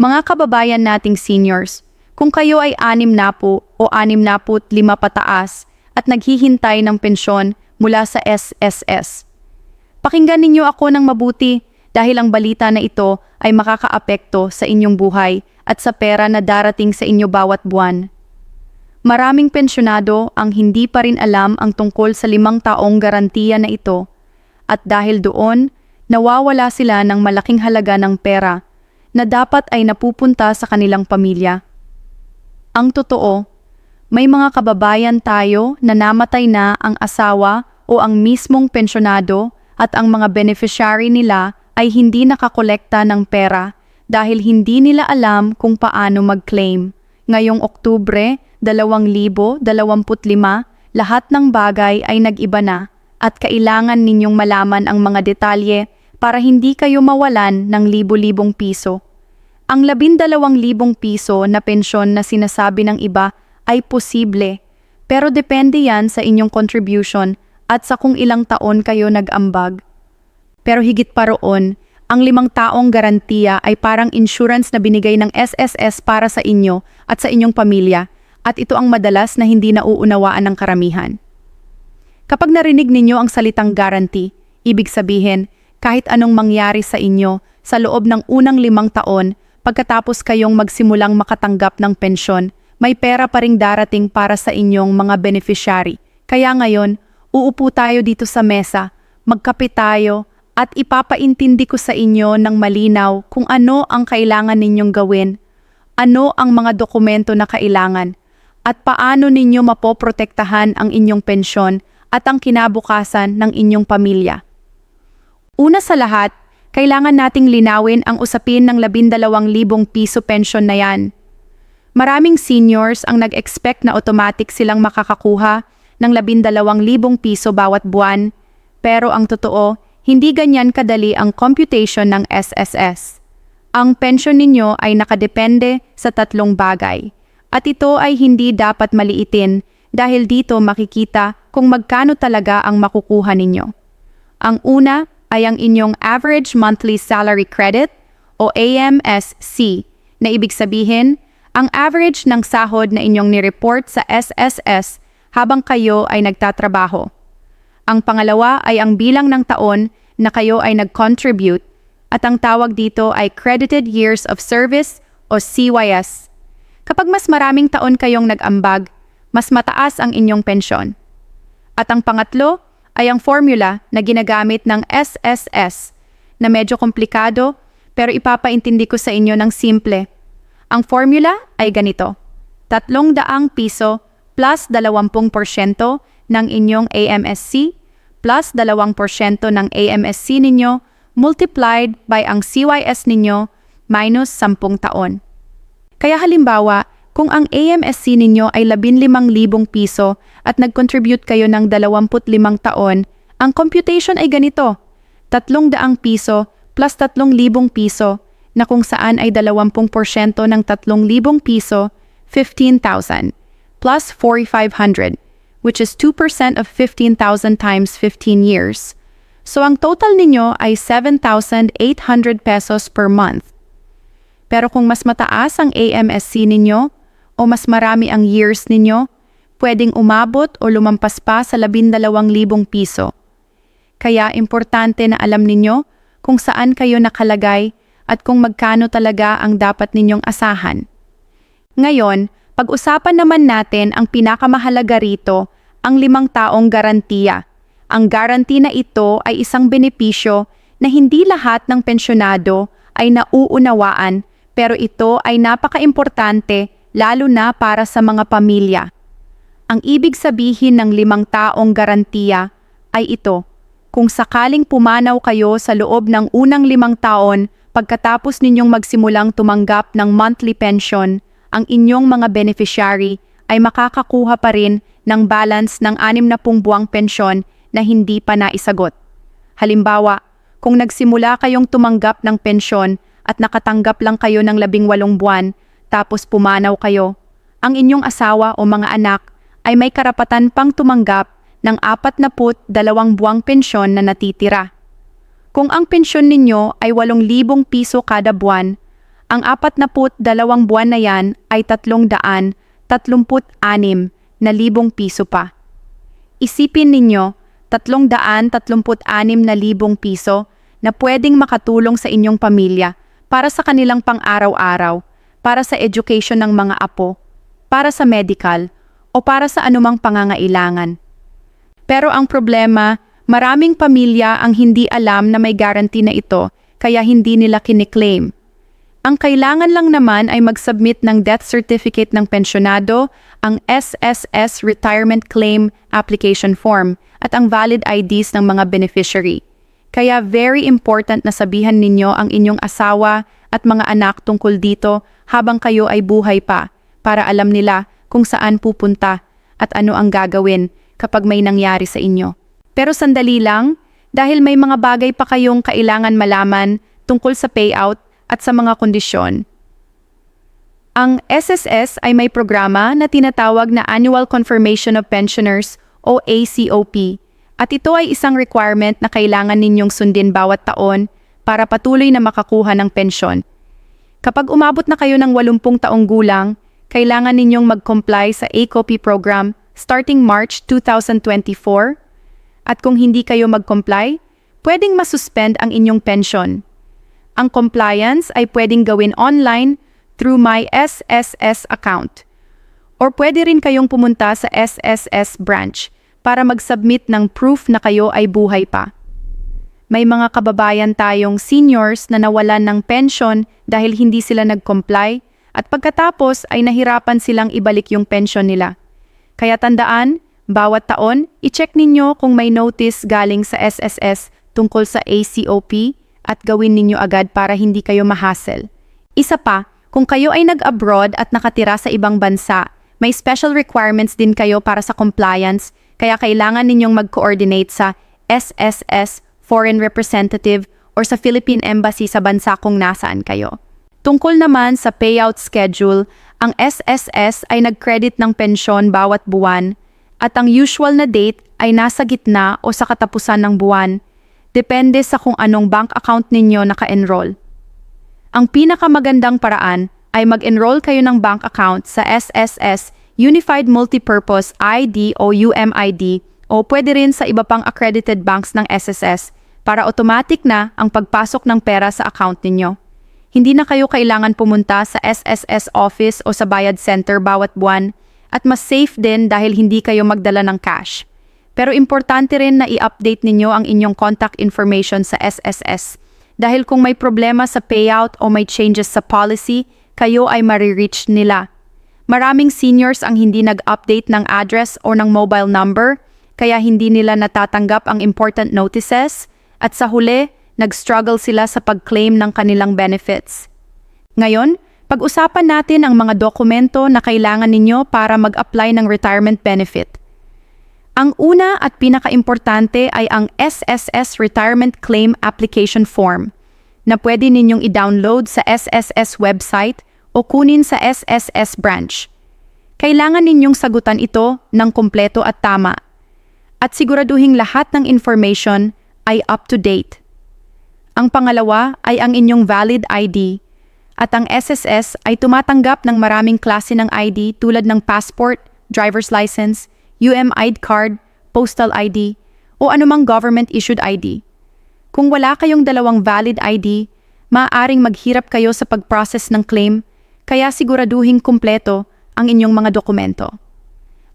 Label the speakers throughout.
Speaker 1: Mga kababayan nating seniors, kung kayo ay anim na po o anim na po lima pataas at naghihintay ng pensyon mula sa SSS, pakinggan ninyo ako ng mabuti dahil ang balita na ito ay makakaapekto sa inyong buhay at sa pera na darating sa inyo bawat buwan. Maraming pensyonado ang hindi pa rin alam ang tungkol sa limang taong garantiya na ito at dahil doon, nawawala sila ng malaking halaga ng pera na dapat ay napupunta sa kanilang pamilya. Ang totoo, may mga kababayan tayo na namatay na ang asawa o ang mismong pensyonado at ang mga beneficiary nila ay hindi nakakolekta ng pera dahil hindi nila alam kung paano mag-claim. Ngayong Oktubre 2025, lahat ng bagay ay nag-iba na at kailangan ninyong malaman ang mga detalye para hindi kayo mawalan ng libo-libong piso. Ang labindalawang libong piso na pensyon na sinasabi ng iba ay posible, pero depende yan sa inyong contribution at sa kung ilang taon kayo nag-ambag. Pero higit pa roon, ang limang taong garantiya ay parang insurance na binigay ng SSS para sa inyo at sa inyong pamilya at ito ang madalas na hindi nauunawaan ng karamihan. Kapag narinig ninyo ang salitang guarantee, ibig sabihin kahit anong mangyari sa inyo sa loob ng unang limang taon pagkatapos kayong magsimulang makatanggap ng pensyon, may pera pa ring darating para sa inyong mga beneficiary. Kaya ngayon, uupo tayo dito sa mesa, magkape tayo, at ipapaintindi ko sa inyo ng malinaw kung ano ang kailangan ninyong gawin, ano ang mga dokumento na kailangan, at paano ninyo mapoprotektahan ang inyong pensyon at ang kinabukasan ng inyong pamilya. Una sa lahat, kailangan nating linawin ang usapin ng 12,000 piso pension na yan. Maraming seniors ang nag-expect na automatic silang makakakuha ng 12,000 piso bawat buwan, pero ang totoo, hindi ganyan kadali ang computation ng SSS. Ang pension ninyo ay nakadepende sa tatlong bagay, at ito ay hindi dapat maliitin dahil dito makikita kung magkano talaga ang makukuha ninyo. Ang una ay ang inyong average monthly salary credit o AMSC na ibig sabihin ang average ng sahod na inyong nireport sa SSS habang kayo ay nagtatrabaho. Ang pangalawa ay ang bilang ng taon na kayo ay nag-contribute at ang tawag dito ay Credited Years of Service o CYS. Kapag mas maraming taon kayong nag-ambag, mas mataas ang inyong pensyon. At ang pangatlo ay ang formula na ginagamit ng SSS na medyo komplikado pero ipapaintindi ko sa inyo ng simple. Ang formula ay ganito. 300 piso plus 20% ng inyong AMSC plus 2% ng AMSC ninyo multiplied by ang CYS ninyo minus 10 taon. Kaya halimbawa, kung ang AMSC ninyo ay 15,000 piso at nag-contribute kayo ng 25 taon, ang computation ay ganito, 300 piso plus 3,000 piso na kung saan ay 20% ng 3,000 piso, 15,000, plus 4,500, which is 2% of 15,000 times 15 years. So ang total ninyo ay 7,800 pesos per month. Pero kung mas mataas ang AMSC ninyo o mas marami ang years ninyo, pwedeng umabot o lumampas pa sa 12,000 piso. Kaya importante na alam ninyo kung saan kayo nakalagay at kung magkano talaga ang dapat ninyong asahan. Ngayon, pag-usapan naman natin ang pinakamahalaga rito, ang limang taong garantiya. Ang guarantee na ito ay isang benepisyo na hindi lahat ng pensyonado ay nauunawaan pero ito ay napaka-importante lalo na para sa mga pamilya. Ang ibig sabihin ng limang taong garantiya ay ito. Kung sakaling pumanaw kayo sa loob ng unang limang taon pagkatapos ninyong magsimulang tumanggap ng monthly pension, ang inyong mga beneficiary ay makakakuha pa rin ng balance ng 60 buwang pensyon na hindi pa naisagot. Halimbawa, kung nagsimula kayong tumanggap ng pensyon at nakatanggap lang kayo ng labing walong buwan, tapos pumanaw kayo, ang inyong asawa o mga anak ay may karapatan pang tumanggap ng apat na put dalawang buwang pensyon na natitira. Kung ang pensyon ninyo ay walong libong piso kada buwan, ang apat na put dalawang buwan na yan ay tatlong daan, tatlumput anim na libong piso pa. Isipin ninyo, tatlong daan tatlumput anim na libong piso na pwedeng makatulong sa inyong pamilya para sa kanilang pang-araw-araw, para sa education ng mga apo, para sa medical, o para sa anumang pangangailangan. Pero ang problema, maraming pamilya ang hindi alam na may guarantee na ito, kaya hindi nila kiniklaim. Ang kailangan lang naman ay mag-submit ng death certificate ng pensyonado, ang SSS Retirement Claim Application Form, at ang valid IDs ng mga beneficiary. Kaya very important na sabihan ninyo ang inyong asawa at mga anak tungkol dito habang kayo ay buhay pa para alam nila kung saan pupunta at ano ang gagawin kapag may nangyari sa inyo. Pero sandali lang, dahil may mga bagay pa kayong kailangan malaman tungkol sa payout at sa mga kondisyon. Ang SSS ay may programa na tinatawag na Annual Confirmation of Pensioners o ACOP at ito ay isang requirement na kailangan ninyong sundin bawat taon para patuloy na makakuha ng pensyon. Kapag umabot na kayo ng 80 taong gulang, kailangan ninyong mag-comply sa ACOP program starting March 2024 at kung hindi kayo mag-comply, pwedeng masuspend ang inyong pension. Ang compliance ay pwedeng gawin online through my SSS account. Or pwede rin kayong pumunta sa SSS branch para mag-submit ng proof na kayo ay buhay pa. May mga kababayan tayong seniors na nawalan ng pension dahil hindi sila nag-comply at pagkatapos ay nahirapan silang ibalik yung pension nila. Kaya tandaan, bawat taon, i-check ninyo kung may notice galing sa SSS tungkol sa ACOP at gawin ninyo agad para hindi kayo mahassle. Isa pa, kung kayo ay nag-abroad at nakatira sa ibang bansa, may special requirements din kayo para sa compliance, kaya kailangan ninyong mag-coordinate sa SSS Foreign Representative or sa Philippine Embassy sa bansa kung nasaan kayo. Tungkol naman sa payout schedule, ang SSS ay nag-credit ng pensyon bawat buwan at ang usual na date ay nasa gitna o sa katapusan ng buwan Depende sa kung anong bank account ninyo naka-enroll. Ang pinakamagandang paraan ay mag-enroll kayo ng bank account sa SSS Unified Multipurpose ID o UMID o pwede rin sa iba pang accredited banks ng SSS para automatic na ang pagpasok ng pera sa account ninyo. Hindi na kayo kailangan pumunta sa SSS office o sa bayad center bawat buwan at mas safe din dahil hindi kayo magdala ng cash. Pero importante rin na i-update ninyo ang inyong contact information sa SSS dahil kung may problema sa payout o may changes sa policy, kayo ay marireach nila. Maraming seniors ang hindi nag-update ng address o ng mobile number, kaya hindi nila natatanggap ang important notices, at sa huli, nag-struggle sila sa pag-claim ng kanilang benefits. Ngayon, pag-usapan natin ang mga dokumento na kailangan ninyo para mag-apply ng retirement benefit. Ang una at pinakaimportante ay ang SSS Retirement Claim Application Form na pwede ninyong i-download sa SSS website o kunin sa SSS branch. Kailangan ninyong sagutan ito ng kumpleto at tama at siguraduhing lahat ng information ay up to date. Ang pangalawa ay ang inyong valid ID at ang SSS ay tumatanggap ng maraming klase ng ID tulad ng passport, driver's license, UMID card, postal ID, o anumang government-issued ID. Kung wala kayong dalawang valid ID, maaaring maghirap kayo sa pag-process ng claim, kaya siguraduhin kumpleto ang inyong mga dokumento.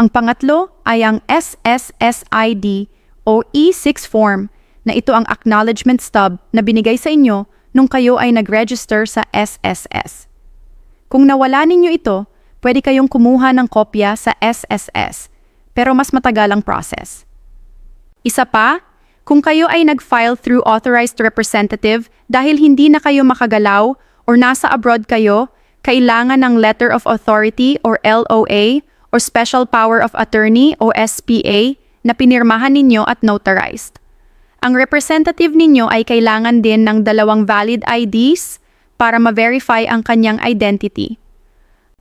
Speaker 1: Ang pangatlo ay ang SSSID o E6 form na ito ang acknowledgement stub na binigay sa inyo nung kayo ay nag-register sa SSS. Kung nawala ninyo ito, pwede kayong kumuha ng kopya sa SSS pero mas matagal ang process. Isa pa, kung kayo ay nag-file through authorized representative dahil hindi na kayo makagalaw or nasa abroad kayo, kailangan ng Letter of Authority or LOA or Special Power of Attorney o SPA na pinirmahan ninyo at notarized. Ang representative ninyo ay kailangan din ng dalawang valid IDs para ma-verify ang kanyang identity.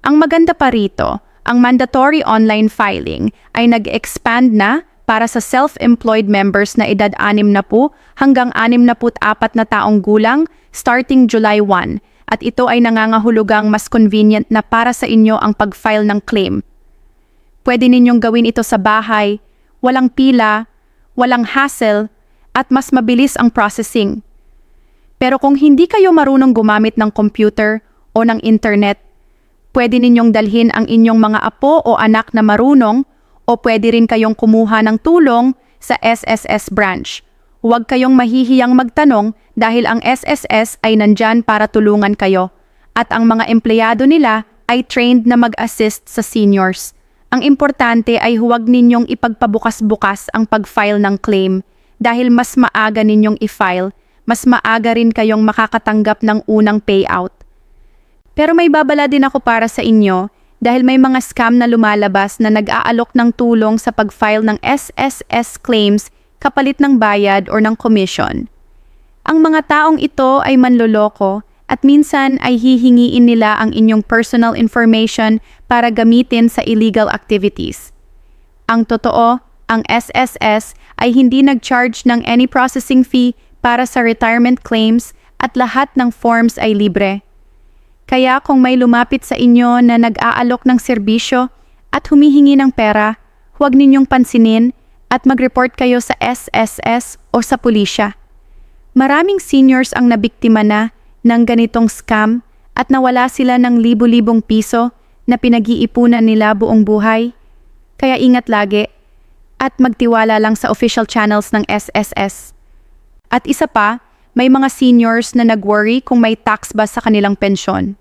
Speaker 1: Ang maganda pa rito, ang mandatory online filing ay nag-expand na para sa self-employed members na edad 60 na po hanggang 64 na taong gulang starting July 1 at ito ay nangangahulugang mas convenient na para sa inyo ang pag-file ng claim. Pwede ninyong gawin ito sa bahay, walang pila, walang hassle, at mas mabilis ang processing. Pero kung hindi kayo marunong gumamit ng computer o ng internet, pwede ninyong dalhin ang inyong mga apo o anak na marunong o pwede rin kayong kumuha ng tulong sa SSS branch. Huwag kayong mahihiyang magtanong dahil ang SSS ay nandyan para tulungan kayo at ang mga empleyado nila ay trained na mag-assist sa seniors. Ang importante ay huwag ninyong ipagpabukas-bukas ang pag-file ng claim dahil mas maaga ninyong i-file, mas maaga rin kayong makakatanggap ng unang payout. Pero may babala din ako para sa inyo dahil may mga scam na lumalabas na nag-aalok ng tulong sa pag-file ng SSS claims kapalit ng bayad or ng commission. Ang mga taong ito ay manloloko at minsan ay hihingiin nila ang inyong personal information para gamitin sa illegal activities. Ang totoo, ang SSS ay hindi nag-charge ng any processing fee para sa retirement claims at lahat ng forms ay libre. Kaya kung may lumapit sa inyo na nag-aalok ng serbisyo at humihingi ng pera, huwag ninyong pansinin at mag-report kayo sa SSS o sa pulisya. Maraming seniors ang nabiktima na ng ganitong scam at nawala sila ng libu-libong piso na pinag-iipunan nila buong buhay. Kaya ingat lagi at magtiwala lang sa official channels ng SSS. At isa pa, may mga seniors na nag-worry kung may tax ba sa kanilang pensyon.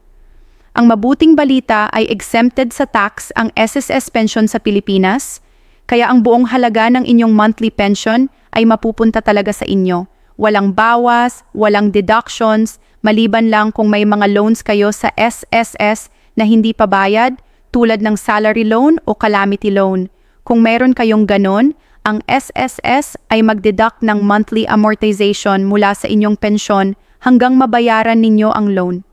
Speaker 1: Ang mabuting balita ay exempted sa tax ang SSS pension sa Pilipinas, kaya ang buong halaga ng inyong monthly pension ay mapupunta talaga sa inyo. Walang bawas, walang deductions, maliban lang kung may mga loans kayo sa SSS na hindi pa bayad, tulad ng salary loan o calamity loan. Kung meron kayong ganon, ang SSS ay magdeduct ng monthly amortization mula sa inyong pensyon hanggang mabayaran ninyo ang loan.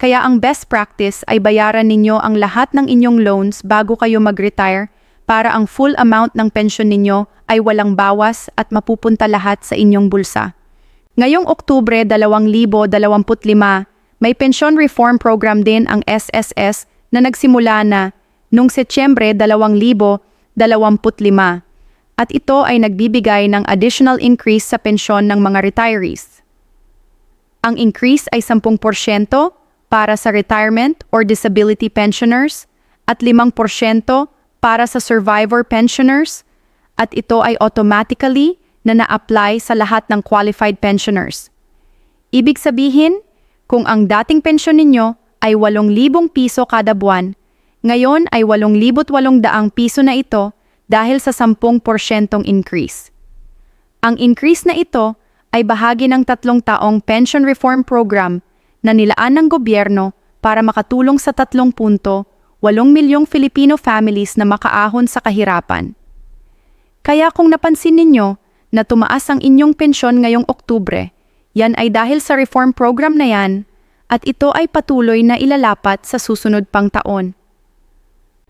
Speaker 1: Kaya ang best practice ay bayaran ninyo ang lahat ng inyong loans bago kayo mag-retire para ang full amount ng pensyon ninyo ay walang bawas at mapupunta lahat sa inyong bulsa. Ngayong Oktubre 2025, may pension reform program din ang SSS na nagsimula na noong Setyembre 2025 at ito ay nagbibigay ng additional increase sa pensyon ng mga retirees. Ang increase ay 10% para sa retirement or disability pensioners at 5% para sa survivor pensioners at ito ay automatically na na-apply sa lahat ng qualified pensioners. Ibig sabihin, kung ang dating pensyon ninyo ay 8,000 piso kada buwan, ngayon ay 8,800 piso na ito dahil sa 10% increase. Ang increase na ito ay bahagi ng tatlong taong pension reform program na nilaan ng gobyerno para makatulong sa 3.8 milyong Filipino families na makaahon sa kahirapan. Kaya kung napansin ninyo na tumaas ang inyong pensyon ngayong Oktubre, yan ay dahil sa reform program na yan at ito ay patuloy na ilalapat sa susunod pang taon.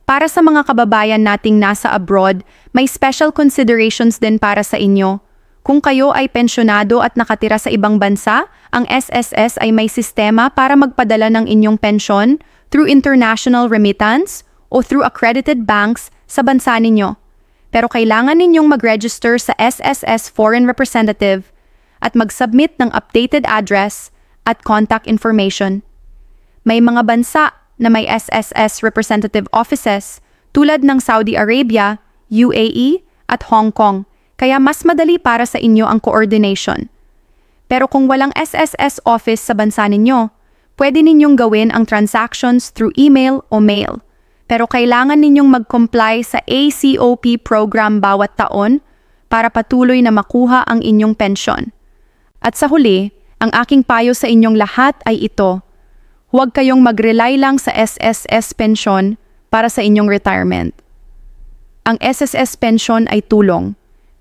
Speaker 1: Para sa mga kababayan nating nasa abroad, may special considerations din para sa inyo kung kayo ay pensyonado at nakatira sa ibang bansa, ang SSS ay may sistema para magpadala ng inyong pensyon through international remittance o through accredited banks sa bansa ninyo. Pero kailangan ninyong mag-register sa SSS Foreign Representative at mag-submit ng updated address at contact information. May mga bansa na may SSS representative offices tulad ng Saudi Arabia, UAE at Hong Kong kaya mas madali para sa inyo ang coordination. Pero kung walang SSS office sa bansa ninyo, pwede ninyong gawin ang transactions through email o mail. Pero kailangan ninyong mag-comply sa ACOP program bawat taon para patuloy na makuha ang inyong pensyon. At sa huli, ang aking payo sa inyong lahat ay ito. Huwag kayong mag-rely lang sa SSS pension para sa inyong retirement. Ang SSS pension ay tulong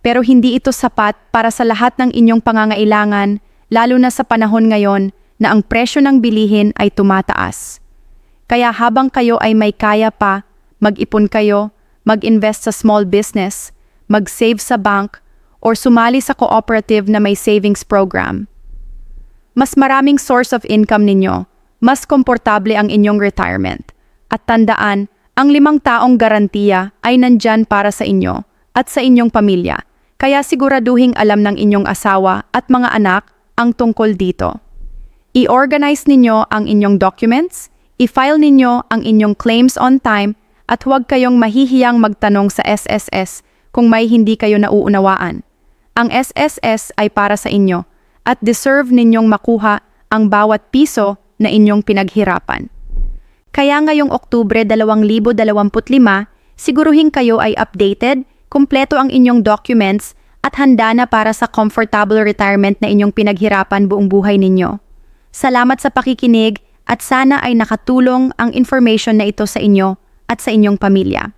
Speaker 1: pero hindi ito sapat para sa lahat ng inyong pangangailangan, lalo na sa panahon ngayon na ang presyo ng bilihin ay tumataas. Kaya habang kayo ay may kaya pa, mag-ipon kayo, mag-invest sa small business, mag-save sa bank, or sumali sa cooperative na may savings program. mas maraming source of income ninyo, mas komportable ang inyong retirement. At tandaan, ang limang taong garantiya ay nandyan para sa inyo at sa inyong pamilya. Kaya siguraduhing alam ng inyong asawa at mga anak ang tungkol dito. I-organize ninyo ang inyong documents, i-file ninyo ang inyong claims on time, at huwag kayong mahihiyang magtanong sa SSS kung may hindi kayo nauunawaan. Ang SSS ay para sa inyo at deserve ninyong makuha ang bawat piso na inyong pinaghirapan. Kaya ngayong Oktubre 2025, siguruhin kayo ay updated, kumpleto ang inyong documents at handa na para sa comfortable retirement na inyong pinaghirapan buong buhay ninyo. Salamat sa pakikinig at sana ay nakatulong ang information na ito sa inyo at sa inyong pamilya.